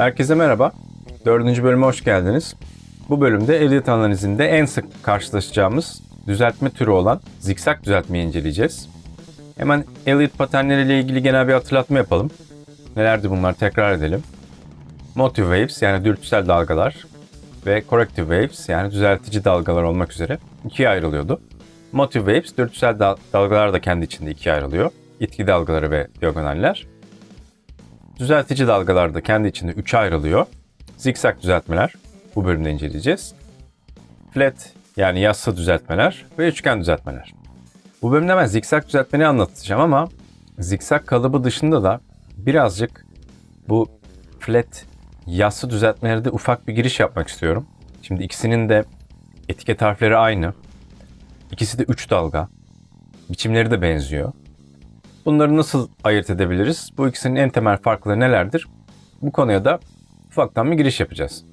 Herkese merhaba. Dördüncü bölüme hoş geldiniz. Bu bölümde Elliot analizinde en sık karşılaşacağımız düzeltme türü olan zikzak düzeltmeyi inceleyeceğiz. Hemen Elliot paternleriyle ilgili genel bir hatırlatma yapalım. Nelerdi bunlar tekrar edelim. Motive waves yani dürtüsel dalgalar ve corrective waves yani düzeltici dalgalar olmak üzere ikiye ayrılıyordu. Motive waves dürtüsel dal- dalgalar da kendi içinde ikiye ayrılıyor. İtki dalgaları ve diagonaller. Düzeltici dalgalar da kendi içinde üçe ayrılıyor. Zikzak düzeltmeler bu bölümde inceleyeceğiz. Flat yani yassı düzeltmeler ve üçgen düzeltmeler. Bu bölümde ben zikzak düzeltmeni anlatacağım ama zikzak kalıbı dışında da birazcık bu flat yassı düzeltmelerde ufak bir giriş yapmak istiyorum. Şimdi ikisinin de etiket harfleri aynı. İkisi de 3 dalga. Biçimleri de benziyor. Bunları nasıl ayırt edebiliriz? Bu ikisinin en temel farkları nelerdir? Bu konuya da ufaktan bir giriş yapacağız.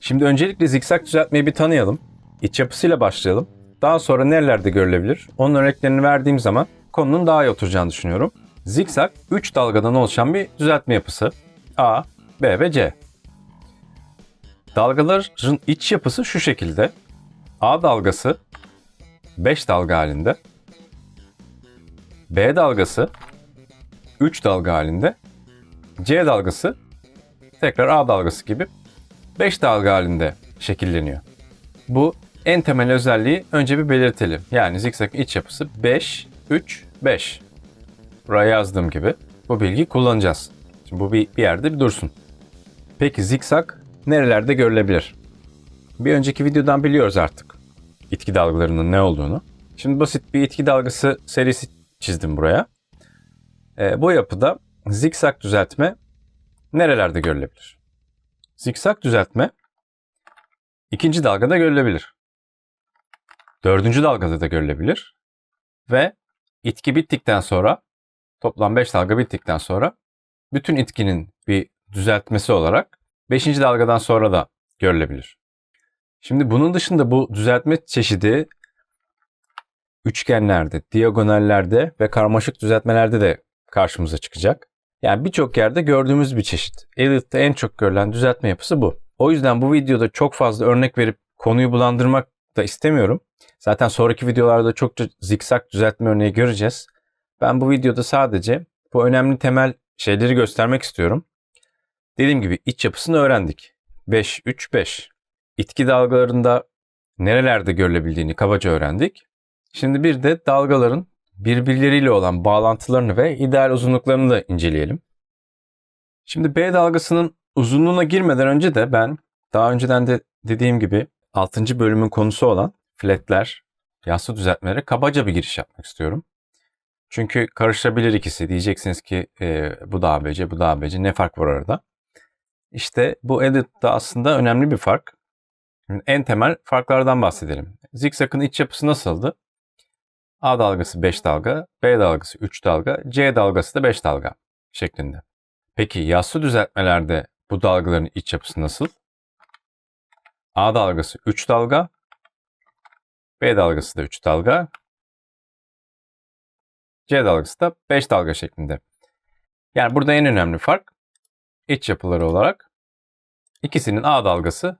Şimdi öncelikle zikzak düzeltmeyi bir tanıyalım. İç yapısıyla başlayalım. Daha sonra nerelerde görülebilir? Onun örneklerini verdiğim zaman konunun daha iyi oturacağını düşünüyorum. Zikzak 3 dalgadan oluşan bir düzeltme yapısı. A, B ve C. Dalgaların iç yapısı şu şekilde. A dalgası 5 dalga halinde. B dalgası 3 dalga halinde. C dalgası tekrar A dalgası gibi 5 dalga halinde şekilleniyor. Bu en temel özelliği önce bir belirtelim. Yani zikzak iç yapısı 5, 3, 5. Buraya yazdığım gibi bu bilgiyi kullanacağız. Şimdi bu bir, bir yerde bir dursun. Peki zikzak nerelerde görülebilir? Bir önceki videodan biliyoruz artık itki dalgalarının ne olduğunu. Şimdi basit bir itki dalgası serisi çizdim buraya. Ee, bu yapıda zikzak düzeltme nerelerde görülebilir? Zikzak düzeltme ikinci dalgada görülebilir. Dördüncü dalgada da görülebilir. Ve itki bittikten sonra toplam 5 dalga bittikten sonra bütün itkinin bir düzeltmesi olarak 5. dalgadan sonra da görülebilir. Şimdi bunun dışında bu düzeltme çeşidi üçgenlerde, diagonallerde ve karmaşık düzeltmelerde de karşımıza çıkacak. Yani birçok yerde gördüğümüz bir çeşit. Elliot'ta en çok görülen düzeltme yapısı bu. O yüzden bu videoda çok fazla örnek verip konuyu bulandırmak da istemiyorum. Zaten sonraki videolarda çokça zikzak düzeltme örneği göreceğiz. Ben bu videoda sadece bu önemli temel şeyleri göstermek istiyorum. Dediğim gibi iç yapısını öğrendik. 5-3-5. İtki dalgalarında nerelerde görülebildiğini kabaca öğrendik. Şimdi bir de dalgaların birbirleriyle olan bağlantılarını ve ideal uzunluklarını da inceleyelim. Şimdi B dalgasının uzunluğuna girmeden önce de ben daha önceden de dediğim gibi 6. bölümün konusu olan flatler, yassı düzeltmelere kabaca bir giriş yapmak istiyorum. Çünkü karışabilir ikisi. Diyeceksiniz ki e, bu da ABC, bu da ABC. Ne fark var arada? İşte bu Elliot'ta aslında önemli bir fark. En temel farklardan bahsedelim. Zikzak'ın iç yapısı nasıldı? A dalgası 5 dalga, B dalgası 3 dalga, C dalgası da 5 dalga şeklinde. Peki yassı düzeltmelerde bu dalgaların iç yapısı nasıl? A dalgası 3 dalga, B dalgası da 3 dalga, C dalgası da 5 dalga şeklinde. Yani burada en önemli fark iç yapıları olarak ikisinin A dalgası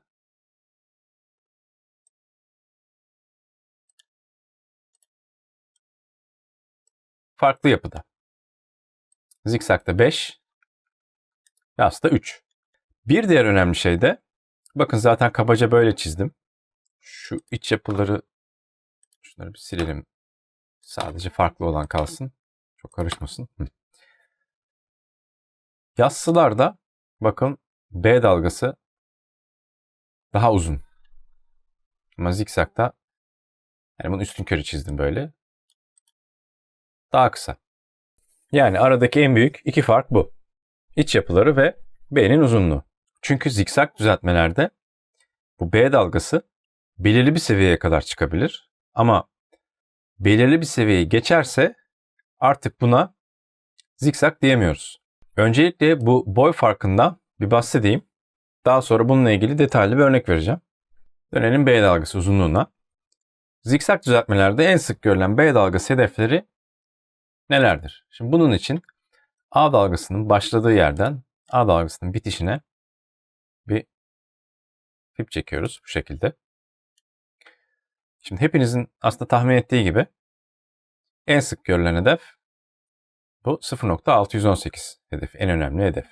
farklı yapıda. Zikzakta 5, yasta 3. Bir diğer önemli şey de bakın zaten kabaca böyle çizdim. Şu iç yapıları şunları bir silelim. Sadece farklı olan kalsın. Çok karışmasın. Hı. Yassılarda bakın B dalgası daha uzun. Ama zikzakta yani bunun üstün körü çizdim böyle. Daha kısa. Yani aradaki en büyük iki fark bu. İç yapıları ve B'nin uzunluğu. Çünkü zikzak düzeltmelerde bu B dalgası belirli bir seviyeye kadar çıkabilir. Ama belirli bir seviyeyi geçerse artık buna zikzak diyemiyoruz. Öncelikle bu boy farkından bir bahsedeyim. Daha sonra bununla ilgili detaylı bir örnek vereceğim. Dönelim B dalgası uzunluğuna. Zikzak düzeltmelerde en sık görülen B dalgası hedefleri nelerdir? Şimdi bunun için A dalgasının başladığı yerden A dalgasının bitişine Fib çekiyoruz bu şekilde. Şimdi hepinizin aslında tahmin ettiği gibi en sık görülen hedef bu 0.618 hedef. En önemli hedef.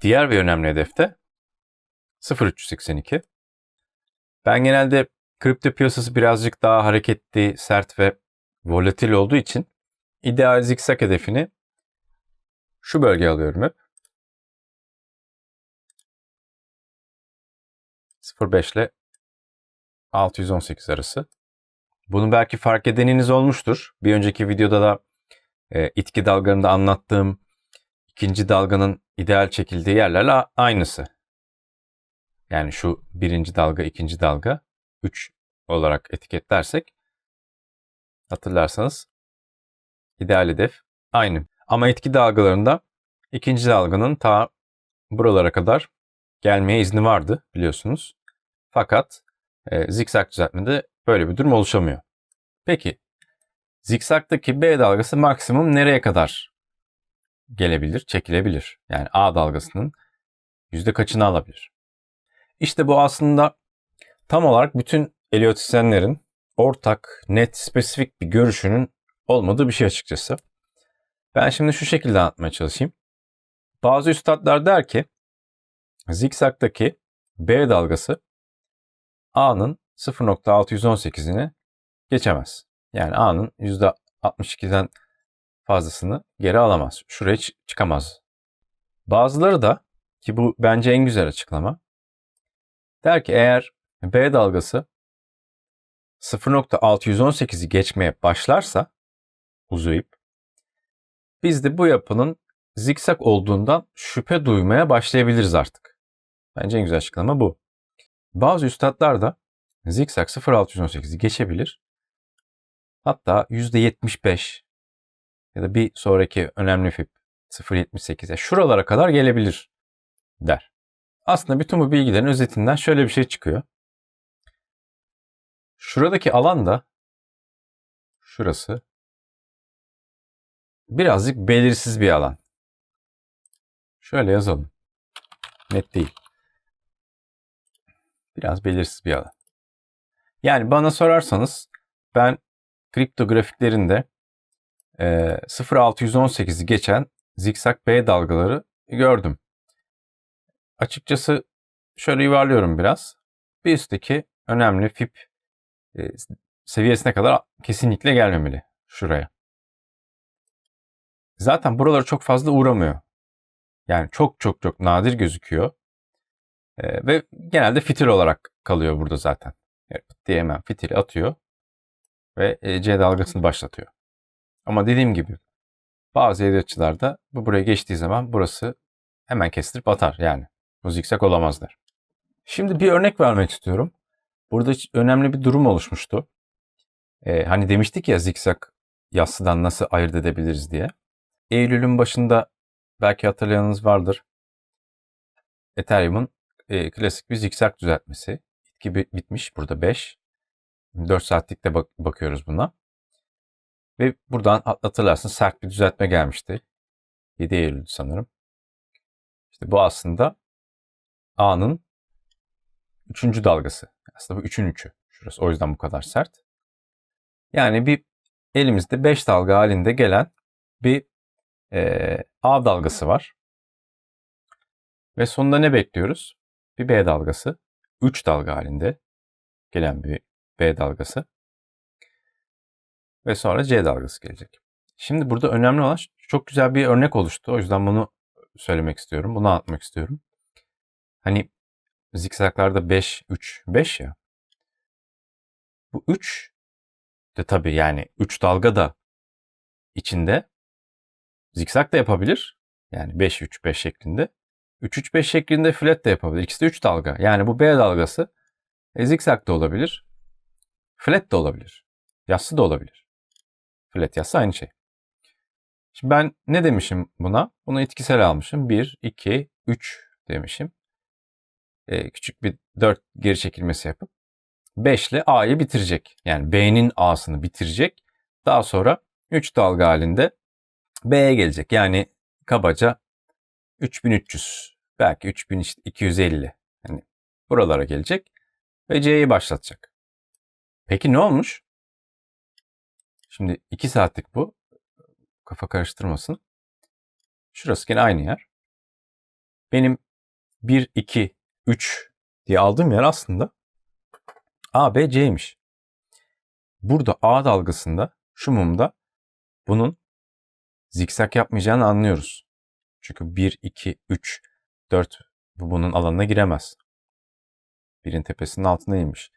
Diğer bir önemli hedef de 0.382. Ben genelde kripto piyasası birazcık daha hareketli, sert ve volatil olduğu için ideal zikzak hedefini şu bölge alıyorum hep. 0.5 ile 618 arası. Bunu belki fark edeniniz olmuştur. Bir önceki videoda da e, itki dalgalarında anlattığım ikinci dalganın ideal çekildiği yerlerle aynısı. Yani şu birinci dalga, ikinci dalga 3 olarak etiketlersek hatırlarsanız ideal hedef aynı. Ama etki dalgalarında ikinci dalganın ta buralara kadar gelmeye izni vardı biliyorsunuz. Fakat e, zikzak düzeltmede böyle bir durum oluşamıyor. Peki zikzaktaki B dalgası maksimum nereye kadar gelebilir, çekilebilir? Yani A dalgasının yüzde kaçını alabilir? İşte bu aslında tam olarak bütün eliotisyenlerin ortak, net, spesifik bir görüşünün olmadığı bir şey açıkçası. Ben şimdi şu şekilde anlatmaya çalışayım. Bazı üstadlar der ki zikzaktaki B dalgası A'nın 0.618'ini geçemez. Yani A'nın %62'den fazlasını geri alamaz. Şuraya çıkamaz. Bazıları da ki bu bence en güzel açıklama. Der ki eğer B dalgası 0.618'i geçmeye başlarsa uzayıp biz de bu yapının zikzak olduğundan şüphe duymaya başlayabiliriz artık. Bence en güzel açıklama bu. Bazı üstadlar da zikzak 0.618'i geçebilir. Hatta %75 ya da bir sonraki önemli fib 0.78'e şuralara kadar gelebilir der. Aslında bütün bu bilgilerin özetinden şöyle bir şey çıkıyor. Şuradaki alan da şurası birazcık belirsiz bir alan. Şöyle yazalım. Net değil. Biraz belirsiz bir alan. Yani bana sorarsanız ben kripto grafiklerinde e, 0.618'i geçen zikzak B dalgaları gördüm. Açıkçası şöyle yuvarlıyorum biraz. Bir üstteki önemli FIP e, seviyesine kadar kesinlikle gelmemeli şuraya. Zaten buralara çok fazla uğramıyor. Yani çok çok çok nadir gözüküyor. E, ve genelde fitil olarak kalıyor burada zaten. Yani diye hemen fitili atıyor ve e, C dalgasını başlatıyor. Ama dediğim gibi bazı editçilerde bu buraya geçtiği zaman burası hemen kestirip atar yani. Bu zikzak olamazlar. Şimdi bir örnek vermek istiyorum. Burada önemli bir durum oluşmuştu. Ee, hani demiştik ya zikzak yassıdan nasıl ayırt edebiliriz diye. Eylül'ün başında belki hatırlayanınız vardır. Ethereum'un e, klasik bir zikzak düzeltmesi. İtki bitmiş burada 5. 4 saatlikte bak- bakıyoruz buna. Ve buradan hatırlarsın sert bir düzeltme gelmişti. 7 Eylül sanırım. İşte bu aslında A'nın üçüncü dalgası. Aslında bu üçün üçü. Şurası o yüzden bu kadar sert. Yani bir elimizde 5 dalga halinde gelen bir e, A dalgası var. Ve sonunda ne bekliyoruz? Bir B dalgası. 3 dalga halinde gelen bir B dalgası. Ve sonra C dalgası gelecek. Şimdi burada önemli olan çok güzel bir örnek oluştu. O yüzden bunu söylemek istiyorum. Bunu anlatmak istiyorum. Hani zikzaklarda 5, 3, 5 ya. Bu 3 de tabii yani 3 dalga da içinde zikzak da yapabilir. Yani 5, 3, 5 şeklinde. 3, 3, 5 şeklinde flat de yapabilir. İkisi de 3 dalga. Yani bu B dalgası e, zikzak da olabilir. Flat de olabilir. Yassı da olabilir. Flat yassı aynı şey. Şimdi ben ne demişim buna? Bunu etkisel almışım. 1, 2, 3 demişim. Ee, küçük bir 4 geri çekilmesi yapıp 5 ile A'yı bitirecek. Yani B'nin A'sını bitirecek. Daha sonra 3 dalga halinde B'ye gelecek. Yani kabaca 3300 belki 3250 yani buralara gelecek ve C'yi başlatacak. Peki ne olmuş? Şimdi 2 saatlik bu. Kafa karıştırmasın. Şurası yine aynı yer. Benim 1, 2, 3 diye aldığım yer aslında A, B, C'ymiş. Burada A dalgasında şu mumda bunun zikzak yapmayacağını anlıyoruz. Çünkü 1, 2, 3, 4 bu bunun alanına giremez. Birin tepesinin altına inmiş.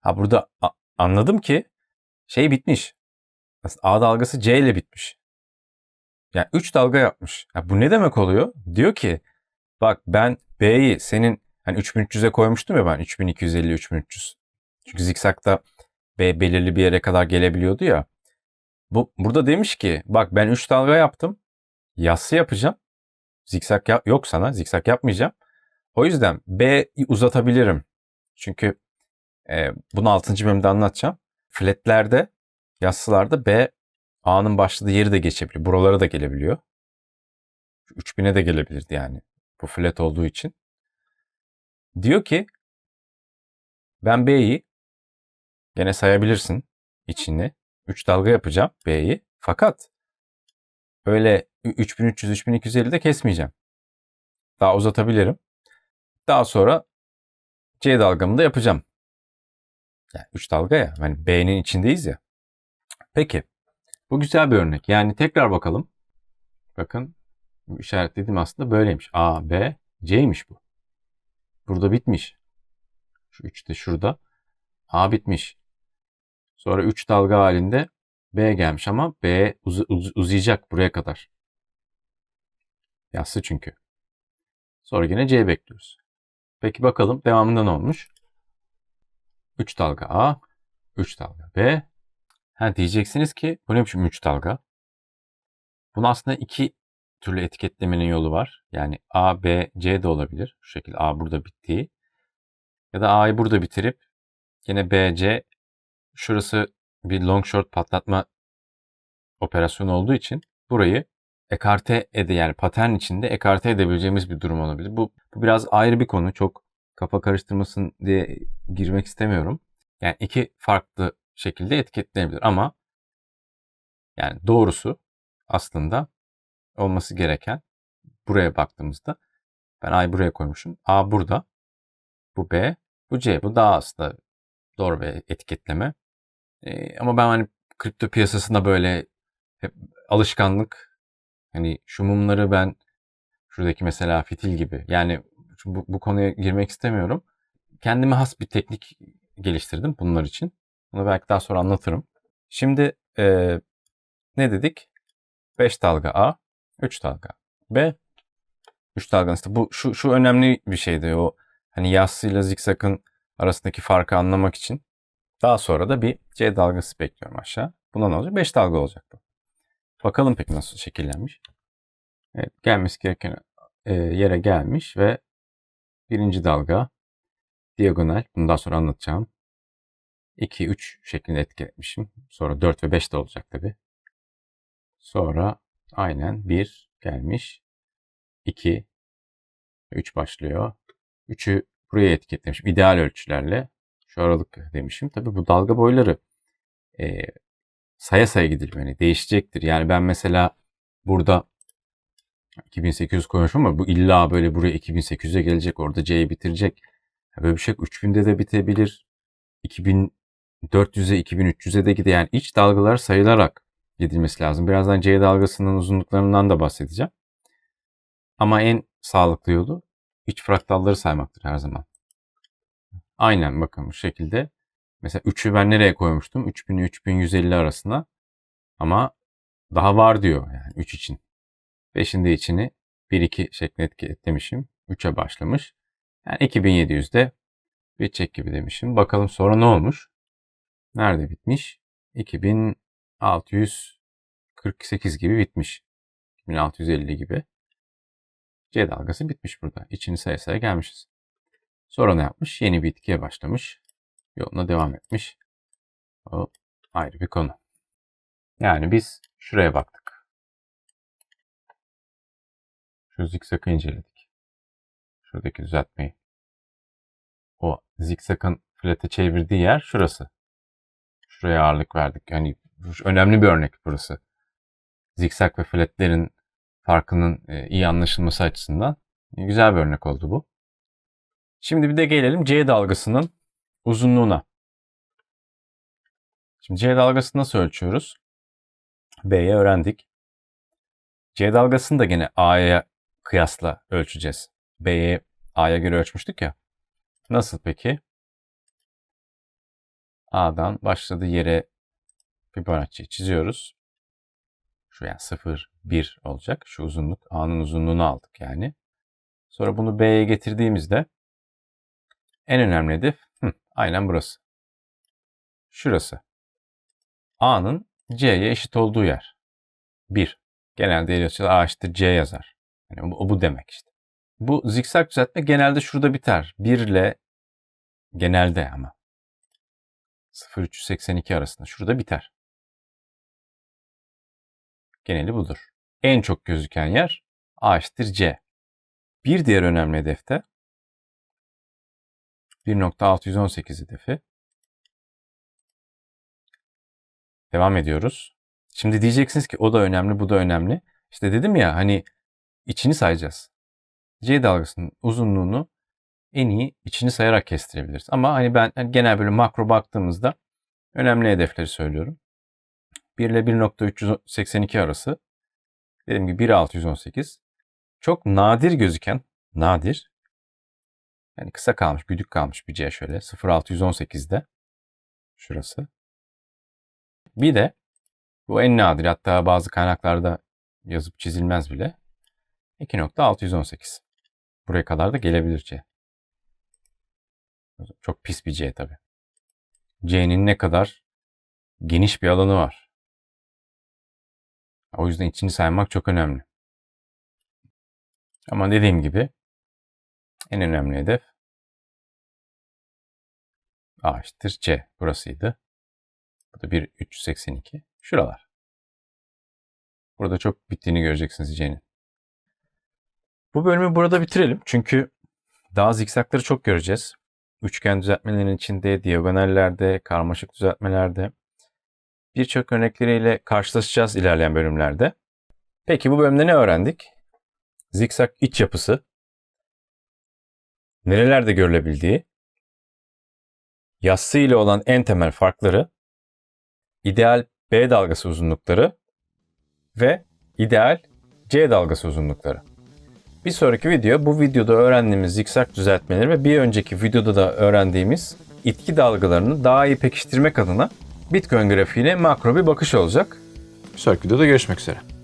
Ha burada anladım ki şey bitmiş. A dalgası C ile bitmiş. Yani 3 dalga yapmış. Ya bu ne demek oluyor? Diyor ki bak ben B'yi senin hani 3300'e koymuştum ya ben 3250 3300. Çünkü zikzakta B belirli bir yere kadar gelebiliyordu ya. Bu burada demiş ki bak ben 3 dalga yaptım. Yassı yapacağım. Zikzak yap yok sana. Zikzak yapmayacağım. O yüzden B uzatabilirim. Çünkü e, bunu 6. bölümde anlatacağım. Flatlerde, yassılarda B A'nın başladığı yeri de geçebiliyor. Buralara da gelebiliyor. 3000'e de gelebilirdi yani. Bu flat olduğu için. Diyor ki ben B'yi gene sayabilirsin içini. 3 dalga yapacağım B'yi. Fakat öyle 3300 3250 de kesmeyeceğim. Daha uzatabilirim. Daha sonra C dalgamı da yapacağım. Yani 3 dalga ya. Yani B'nin içindeyiz ya. Peki. Bu güzel bir örnek. Yani tekrar bakalım. Bakın işaretledim aslında böyleymiş. A, B, C'ymiş bu. Burada bitmiş. Şu 3 de şurada. A bitmiş. Sonra 3 dalga halinde B gelmiş ama B uz uz uzayacak buraya kadar. Yassı çünkü. Sonra yine C bekliyoruz. Peki bakalım devamında ne olmuş? 3 dalga A, 3 dalga B. Ha diyeceksiniz ki bu ne biçim 3 dalga? Bunu aslında iki türlü etiketlemenin yolu var. Yani A, B, C de olabilir. Şu şekilde A burada bittiği. Ya da A'yı burada bitirip yine B, C şurası bir long short patlatma operasyonu olduğu için burayı ekarte ede yani patern içinde ekarte edebileceğimiz bir durum olabilir. Bu, bu biraz ayrı bir konu. Çok kafa karıştırmasın diye girmek istemiyorum. Yani iki farklı şekilde etiketlenebilir ama yani doğrusu aslında olması gereken buraya baktığımızda ben A'yı buraya koymuşum. A burada. Bu B. Bu C. Bu daha aslında doğru bir etiketleme. Ee, ama ben hani kripto piyasasında böyle hep alışkanlık hani şu mumları ben şuradaki mesela fitil gibi yani bu, bu konuya girmek istemiyorum. Kendime has bir teknik geliştirdim bunlar için. Bunu belki daha sonra anlatırım. Şimdi e, ne dedik? 5 dalga A, 3 dalga B. 3 dalga işte bu şu şu önemli bir şeydi o hani yassıyla zikzakın arasındaki farkı anlamak için. Daha sonra da bir C dalgası bekliyorum aşağı. Buna ne olacak? 5 dalga olacak bu. Bakalım peki nasıl şekillenmiş. Evet, gelmesi gereken e, yere gelmiş ve birinci dalga diagonal. Bunu daha sonra anlatacağım. 2, 3 şeklinde etiketmişim. Sonra 4 ve 5 de olacak tabi. Sonra aynen 1 gelmiş. 2, 3 başlıyor. 3'ü buraya etiketlemişim. İdeal ölçülerle. Şu aralık demişim. Tabi bu dalga boyları e, saya saya gidilir. Yani değişecektir. Yani ben mesela burada 2800 koymuşum ama bu illa böyle buraya 2800'e gelecek. Orada C'yi bitirecek. Böyle bir şey 3000'de de bitebilir. 2400'e 2300'e de gidiyor. Yani iç dalgalar sayılarak gidilmesi lazım. Birazdan C dalgasının uzunluklarından da bahsedeceğim. Ama en sağlıklı yolu iç fraktalları saymaktır her zaman. Aynen bakın bu şekilde. Mesela 3'ü ben nereye koymuştum? 3000 3150 arasına. Ama daha var diyor yani 3 için. 5'in de içini 1-2 şeklinde etiketlemişim. 3'e başlamış. Yani 2700'de bitecek gibi demişim. Bakalım sonra ne olmuş? Nerede bitmiş? 2648 gibi bitmiş. 2650 gibi. C dalgası bitmiş burada. İçini saya saya gelmişiz. Sonra ne yapmış? Yeni bir itkiye başlamış. Yoluna devam etmiş. O ayrı bir konu. Yani biz şuraya baktık. Şu zikzakı inceledik. Şuradaki düzeltmeyi. O zikzakın flete çevirdiği yer şurası. Şuraya ağırlık verdik. Yani önemli bir örnek burası. Zikzak ve fletlerin farkının e, iyi anlaşılması açısından güzel bir örnek oldu bu. Şimdi bir de gelelim C dalgasının uzunluğuna. Şimdi C dalgasını nasıl ölçüyoruz? B'ye öğrendik. C dalgasını da gene A'ya kıyasla ölçeceğiz. B'ye A'ya göre ölçmüştük ya. Nasıl peki? A'dan başladığı yere Fibonacci'yi çiziyoruz. Şu yani 0, 1 olacak. Şu uzunluk. A'nın uzunluğunu aldık yani. Sonra bunu B'ye getirdiğimizde en önemli hedef hı, aynen burası. Şurası. A'nın C'ye eşit olduğu yer. 1. Genelde eğretiyorlar A eşittir C yazar. Yani bu, bu demek işte. Bu zikzak düzeltme genelde şurada biter. 1 ile genelde ama 0-382 arasında şurada biter. Geneli budur. En çok gözüken yer A C. Bir diğer önemli hedefte 1.618 hedefi. Devam ediyoruz. Şimdi diyeceksiniz ki o da önemli, bu da önemli. İşte dedim ya hani içini sayacağız. C dalgasının uzunluğunu en iyi içini sayarak kestirebiliriz. Ama hani ben hani genel böyle makro baktığımızda önemli hedefleri söylüyorum. 1 ile 1.382 arası. Dediğim gibi 1.618. Çok nadir gözüken, nadir. Yani kısa kalmış, güdük kalmış bir C şöyle. 0.618'de. Şurası. Bir de bu en nadir hatta bazı kaynaklarda yazıp çizilmez bile. 2.618. Buraya kadar da gelebilir C. Çok pis bir C tabi. C'nin ne kadar geniş bir alanı var. O yüzden içini saymak çok önemli. Ama dediğim gibi en önemli hedef A eşittir C. Burasıydı. Bu da 1.382. Şuralar. Burada çok bittiğini göreceksiniz C'nin. Bu bölümü burada bitirelim. Çünkü daha zikzakları çok göreceğiz. Üçgen düzeltmelerin içinde, diagonallerde, karmaşık düzeltmelerde birçok örnekleriyle karşılaşacağız ilerleyen bölümlerde. Peki bu bölümde ne öğrendik? Zikzak iç yapısı, nerelerde görülebildiği, yassı ile olan en temel farkları, ideal B dalgası uzunlukları ve ideal C dalgası uzunlukları. Bir sonraki video bu videoda öğrendiğimiz zikzak düzeltmeleri ve bir önceki videoda da öğrendiğimiz itki dalgalarını daha iyi pekiştirmek adına Bitcoin grafiğine makro bir bakış olacak. Bir sonraki videoda görüşmek üzere.